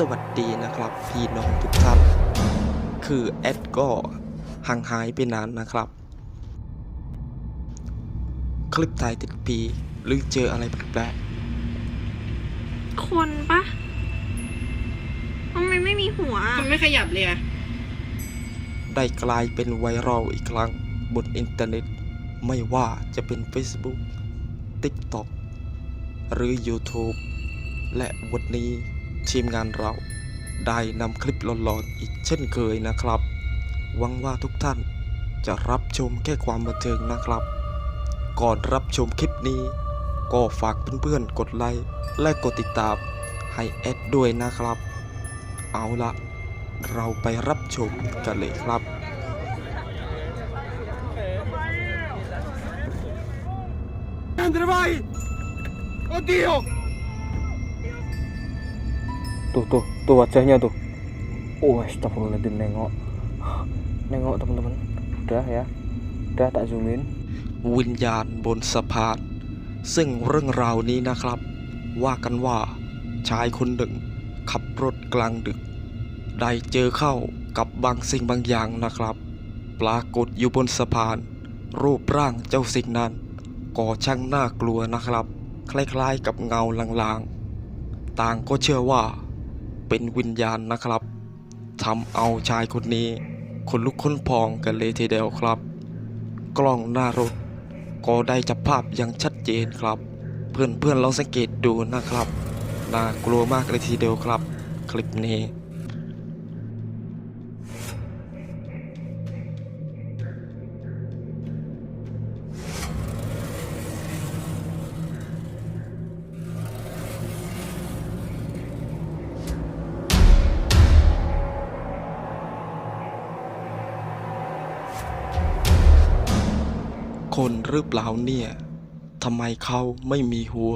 สวัสดีนะครับ พี่น้องทุกท่าน คือแอดก็ห่างหายไปนานนะครับ คลิปถ่ายติดปีหรือเจออะไรแปลกคนปะทำไมไม่มีหัว มันไม่ขยับเลยอะๆได้กลายเป็นไวรัลอีกครั้งบนอินเทอร์เน็ต ไม่ว่าจะเป็น Facebook TikTok หรือ YouTube และวันนี้ ทีมงานเราได้นำคลิปหลอนๆอีกเช่นเคยนะครับ หวังว่าทุกท่านจะรับชมแค่ความบันเทิงนะครับ ก่อนรับชมคลิปนี้ ก็ฝากเพื่อนๆกดไลค์และกดติดตามให้แอดด้วยนะครับ เอาละเราไปรับชมกันเลยครับ Andra vai! Oddio! Tuh, tuh, tuh wajahnya tuh. Oh, astagfirullahaladzim, nengok. Nengok teman-teman. Udah ya. Udah tak zoom in. วิญญาณบนสะพาน ซึ่งเรื่องราวนี้นะครับ ว่ากันว่าชายคนหนึ่ง ขับรถกลางดึก ได้เจอเข้ากับบางสิ่งบางอย่างนะครับ ปรากฏอยู่บนสะพาน รูปร่างเจ้าสิ่งนั้นก็ช่างน่ากลัวนะครับ คล้ายๆกับเงาลางๆ ต่างก็เชื่อว่า เป็นวิญญาณนะครับทำเอาชายคนนี้คนลุกค้นพองกันเลยทีเดียวครับ กล้องหน้ารถ ก็ได้จับภาพอย่างชัดเจนครับ เพื่อนเพื่อนๆลองสังเกตดูนะครับ น่ากลัวมากเลยทีเดียวครับ คลิปนี้ คนหรือเปล่าเนี่ยทำไมเขาไม่มีหัว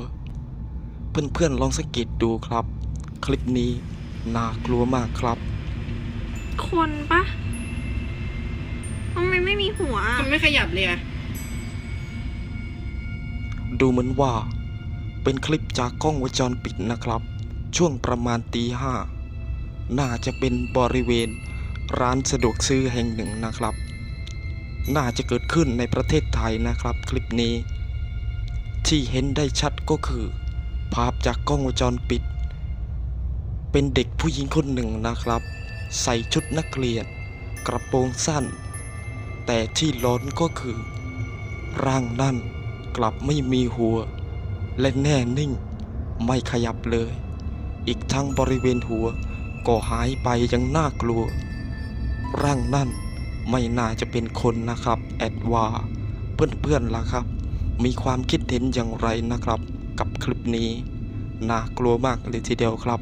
เพื่อนๆลองสังเกตดูครับ คลิปนี้น่ากลัวมากครับ คนปะทำไมไม่มีหัวมันไม่ขยับเลยอะดูเหมือนว่า เป็นคลิปจากกล้องวงจรปิดนะครับ ช่วงประมาณตีห้าน่าจะเป็นบริเวณร้านสะดวกซื้อแห่งหนึ่งนะครับ น่าจะเกิดขึ้นในประเทศไทยนะครับ คลิปนี้ ที่เห็นได้ชัดก็คือ ภาพจากกล้องวงจรปิด เป็นเด็กผู้หญิงคนหนึ่งนะครับ ใส่ชุดนักเรียนกระโปรงสั้น แต่ที่ร้อนก็คือ ร่างนั่นกลับไม่มีหัว และแน่นิ่ง ไม่ขยับเลย อีกทั้งบริเวณหัวก็หายไปอยังน่ากลัว ร่างนั่น ไม่น่าจะเป็นคนนะครับแอดว่าเพื่อนๆล่ะครับ มีความคิดเห็นอย่างไรนะครับ กับคลิปนี้น่ากลัวมากเลยทีเดียวครับ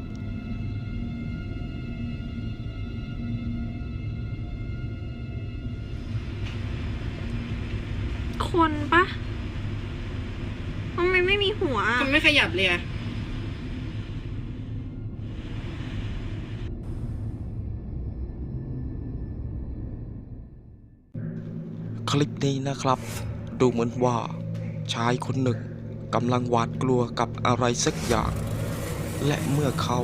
คนปะทำไมไม่มีหัว มันไม่ขยับเลยอะ คลิปนี้นะครับ ดูเหมือนว่าชายคนหนึ่งกำลังหวาดกลัวกับอะไรสักอย่าง และเมื่อเขา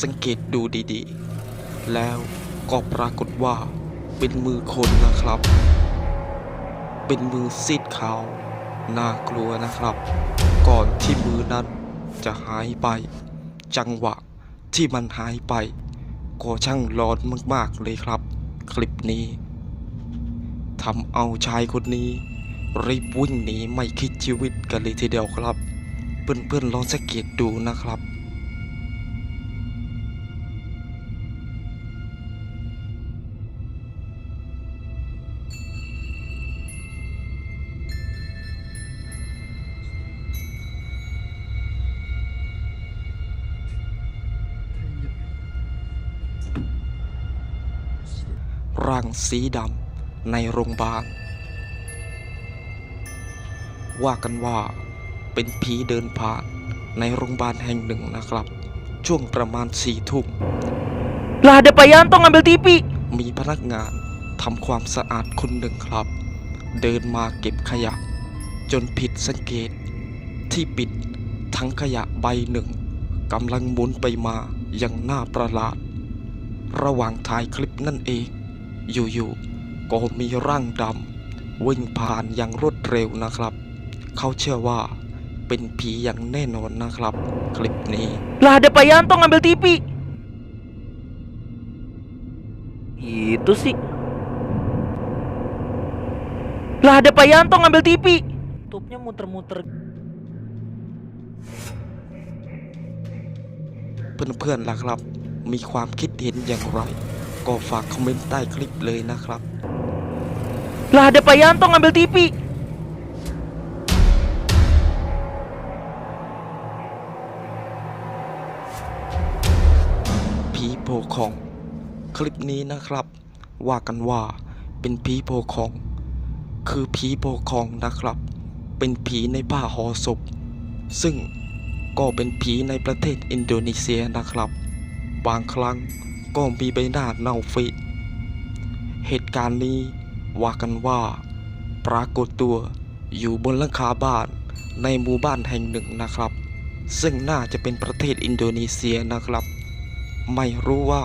สังเกตดูดีๆ แล้วก็ปรากฏว่าเป็นมือคนนะครับ เป็นมือซีดขาว น่ากลัวนะครับ ก่อนที่มือนั้นจะหายไป จังหวะที่มันหายไป ก็ช่างร้อนมากๆเลยครับ คลิปนี้ ทำเอาชายคนนี้ รีบวิ่งหนีไม่คิดชีวิตกันเลยทีเดียวครับ เพื่อนๆลองสังเกตดูนะครับร่างสีดำ ในโรงพยาบาล ว่ากันว่าเป็นผีเดินผ่านในโรงพยาบาลแห่งหนึ่งนะครับ ช่วงประมาณสี่ทุ่ม Lah ada Pak Yanto ngambil TV. มีพนักงานทำความสะอาดคนหนึ่งครับ เดินมาเก็บขยะ จนผิดสังเกต ที่ปิดทั้งขยะใบหนึ่งกำลังหมุนไปมาอย่างน่าประหลาด ระหว่างถ่ายคลิปนั่นเอง อยู่ๆ ก็มีร่างดำวิ่งผ่านอย่างรวดเร็วนะครับ เขาเชื่อว่าเป็นผีอย่างแน่นอนนะครับ คลิปนี้ Lah ada Pak Yanto ngambil TV. Itu sih. Lah ada Pak Yanto ngambil TV. Tutupnya muter-muter. เพื่อนๆล่ะครับ มีความคิดเห็นอย่างไร ก็ฝากคอมเมนต์ใต้คลิปเลยนะครับ Lah ada Pak Yanto ngambil TV. ผีโพของ คลิปนี้นะครับ ว่ากันว่าเป็นผีโพของ คือผีโพของนะครับ เป็นผีในผ้าห่อศพ ซึ่งก็เป็นผีในประเทศอินโดนีเซียนะครับ บางครั้งก็มีใบหน้าเน่าฟะเหตุการณ์นี้ ว่ากันว่า ปรากฏตัวอยู่บนหลังคาบ้านในหมู่บ้านแห่งหนึ่งนะครับ ซึ่งน่าจะเป็นประเทศอินโดนีเซียนะครับ ไม่รู้ว่า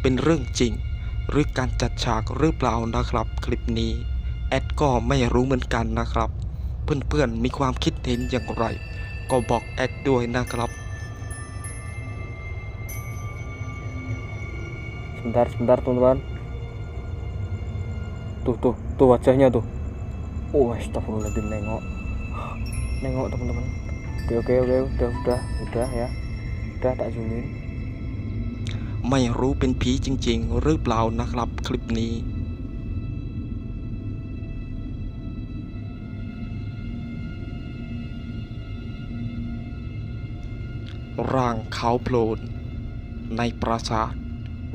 เป็นเรื่องจริง หรือการจัดฉากหรือเปล่านะครับ คลิปนี้ แอดก็ไม่รู้เหมือนกันนะครับ เพื่อนๆมีความคิดเห็นอย่างไร ก็บอกแอดด้วยนะครับ Sebentar, sebentar teman-teman. Tuh, tuh, tuh wajahnya tuh. Oh, astagfirullahaladzim nengok. Nengok teman-teman. Oke, oke, oke, udah, udah, udah ya. Udah tak zoomin. ไม่รู้เป็นผีจริง ๆ หรือเปล่านะครับคลิปนี้ร่างเขาโผล่ในปราสาท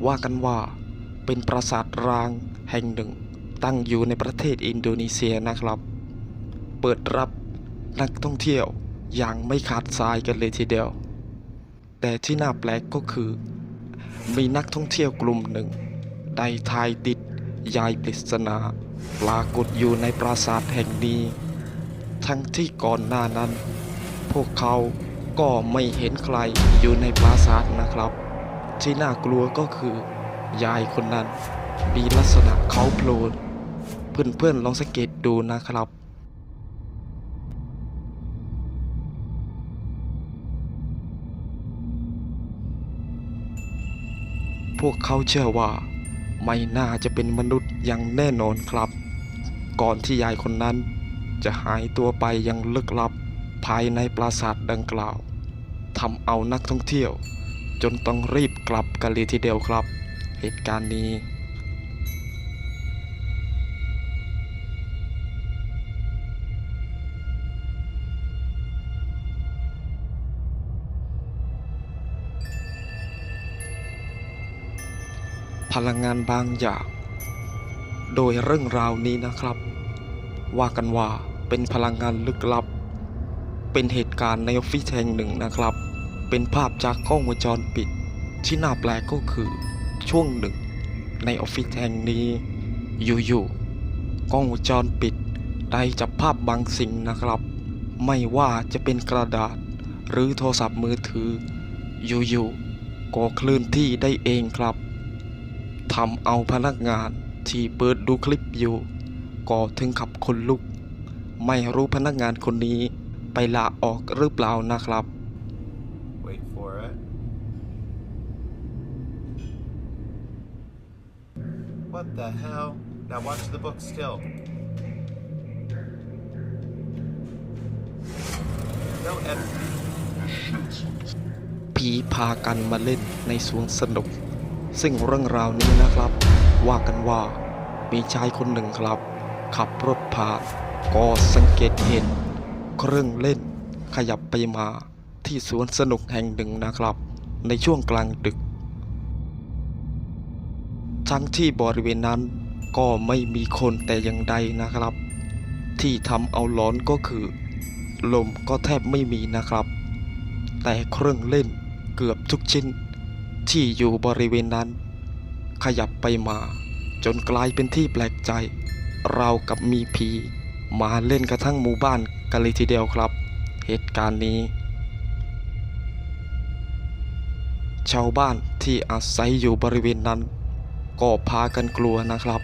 ว่ากันว่าเป็นปราสาทร้างแห่งหนึ่ง ตั้งอยู่ในประเทศอินโดนีเซียนะครับ เปิดรับนักท่องเที่ยวอย่างไม่ขาดสายกันเลยทีเดียว แต่ที่น่าแปลกก็คือ มีนักท่องเที่ยวกลุ่มหนึ่ง ได้ถ่ายติดยายปริศนาปรากฏอยู่ในปราสาทแห่งนี้ ทั้งที่ก่อนหน้านั้น พวกเขาก็ไม่เห็นใครอยู่ในปราสาทนะครับ ที่น่ากลัวก็คือยายคนนั้นมีลักษณะเขาโผล่ เพื่อนๆลองสังเกตดูนะครับพวกเขาเชื่อว่า ไม่น่าจะเป็นมนุษย์อย่างแน่นอนครับ ก่อนที่ยายคนนั้น จะหายตัวไปอยังลึกลับภายในปราสาทดังกล่าวทำเอานักท่องเที่ยว จนต้องรีบกลับกันเลยทีเดียวครับ เหตุการณ์นี้ พลังงานบางอย่าง โดยเรื่องราวนี้นะครับ ว่ากันว่าเป็นพลังงานลึกลับ เป็นเหตุการณ์ในออฟฟิศแห่งหนึ่งนะครับ เป็นภาพจากกล้องวงจรปิด ที่น่าแปลกก็คือช่วงหนึ่ง ในออฟฟิศแห่งนี้ อยู่ๆกล้องวงจรปิดได้จับภาพบางสิ่งนะครับ ไม่ว่าจะเป็นกระดาษ หรือโทรศัพท์มือถือ อยู่ๆก็เคลื่อนที่ได้เองครับ ทำเอาพนักงานที่เปิดดูคลิปอยู่ก็ถึงขับคนลุก ไม่รู้พนักงานคนนี้ไปลาออกหรือเปล่านะครับ Wait for it. What the hell? Now watch the book still. No editing. ผีพากันมาเล่นในสวนสนุก ซึ่งเรื่องราวนี้นะครับ ว่ากันว่ามีชายคนหนึ่งครับ ขับรถผ่านก็สังเกตเห็น เครื่องเล่นขยับไปมาที่สวนสนุกแห่งหนึ่งนะครับ ในช่วงกลางดึก ทั้งที่บริเวณนั้นก็ไม่มีคนแต่อย่างใดนะครับ ที่ทำเอาหลอนก็คือ ลมก็แทบไม่มีนะครับ แต่เครื่องเล่นเกือบทุกชิ้น ที่อยู่บริเวณนั้น ขยับไปมา จนกลายเป็นที่แปลกใจเราวกับมีผีมาเล่นกระทั่งหมู่บ้านกันเลยทีเดียวครับ เหตุการณ์นี้ ชาวบ้านที่อาศัยอยู่บริเวณนั้น ก็พากันกลัวนะครับ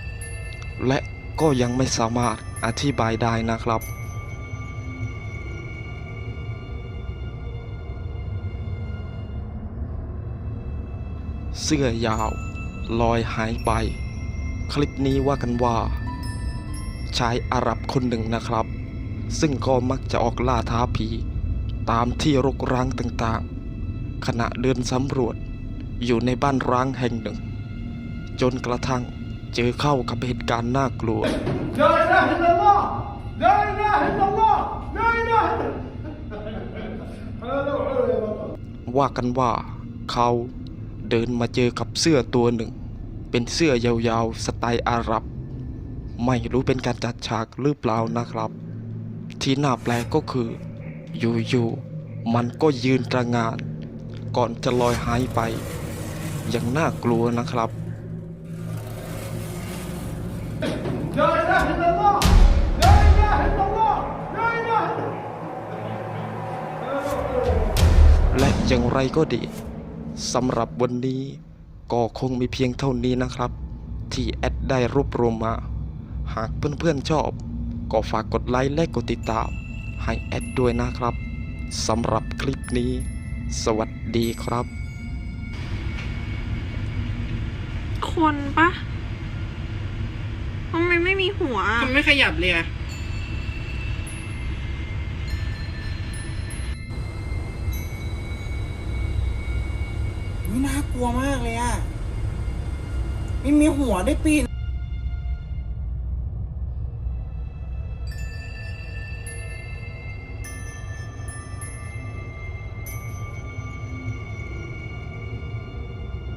และก็ยังไม่สามารถอธิบายได้นะครับ เสื้อยาว ลอยหายไป คลิปนี้ว่ากันว่า ชายอาหรับคนหนึ่งนะครับ ซึ่งก็มักจะออกล่าท้าผี ตามที่รกร้างต่างๆ ขณะเดินสำรวจอยู่ในบ้านร้างแห่งหนึ่ง จนกระทั่งเจอเข้ากับเหตุการณ์น่ากลัวว่ากันว่าเขา เดินมาเจอกับเสื้อตัวหนึ่ง เป็นเสื้อยาวๆ สไตล์อาหรับ ไม่รู้เป็นการจัดฉากหรือเปล่านะครับ ที่น่าแปลกก็คือ อยู่ๆมันก็ยืนตระงาน ก่อนจะลอยหายไปยังน่ากลัวนะครับและอย่างไรก็ดี สำหรับวันนี้ก็คงมีเพียงเท่านี้นะครับ ที่แอดได้รวบรวมมา หากเพื่อนๆชอบ ก็ฝากกดไลค์และกดติดตาม ให้แอดด้วยนะครับสำหรับคลิปนี้ สวัสดีครับ คนปะทำไมไม่มีหัว มันไม่ขยับเลยอะากลัวมากเลยอะไม่มีหัวได้ปีน